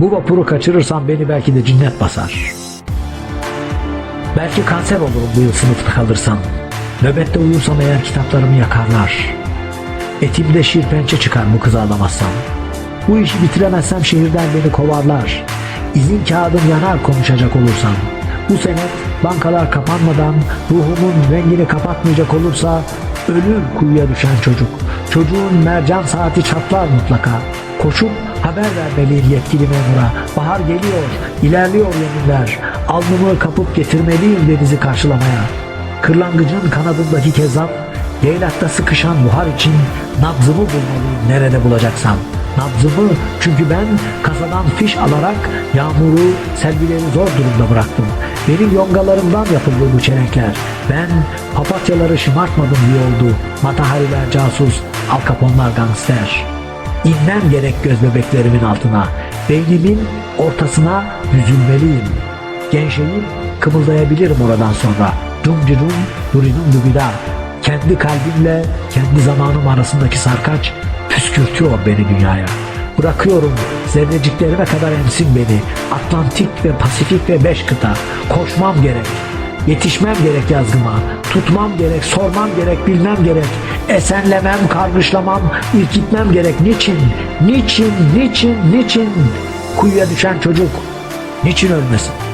Bu vapuru kaçırırsam beni belki de cinnet basar. Belki kanser olurum bu yıl sınıfta kalırsam. Nöbette uyursam eğer kitaplarımı yakarlar. Etimde şir pençe çıkar bu kızı alamazsam. Bu işi bitiremezsem şehirden beni kovarlar. İzin kağıdım yanar konuşacak olursam. Bu senet bankalar kapanmadan ruhumun rengini kapatmayacak olursa ölür kuyuya düşen çocuk. Çocuğun mercan saati çatlar mutlaka. Koşup haber vermeliyim yetkili memura. Bahar geliyor, ilerliyor yeminler. Alnımı kapıp getirmeliyim denizi karşılamaya. Kırlangıcın kanadındaki kezzap, leylakta sıkışan buhar için nabzımı bulmalıyım nerede bulacaksam. Nabzımı çünkü ben kasadan fiş alarak yağmuru, selvileri zor durumda bıraktım. Benim yongalarımdan yapıldı bu çelenkler. Ben papatyaları şımartmadım diye oldu. Matahariler casus, Al Capone'lar gangster. İnmem gerek göz bebeklerimin altına. Beynimin ortasına yüzülmeliyim. Gençliğim kımıldayabilirim oradan sonra. Dumcidum duridum dubida. Kendi kalbimle kendi zamanım arasındaki sarkaç püskürtüyor beni dünyaya. Bırakıyorum zerreciklerime kadar emsin beni. Atlantik ve Pasifik ve beş kıta. Koşmam gerek. Yetişmem gerek yazgıma. Tutmam gerek, sormam gerek, bilmem gerek. Esenlemem, kargışlamam, irkitmem gerek. Niçin? Niçin? Niçin? Niçin? Kuyuya düşen çocuk niçin ölmesin?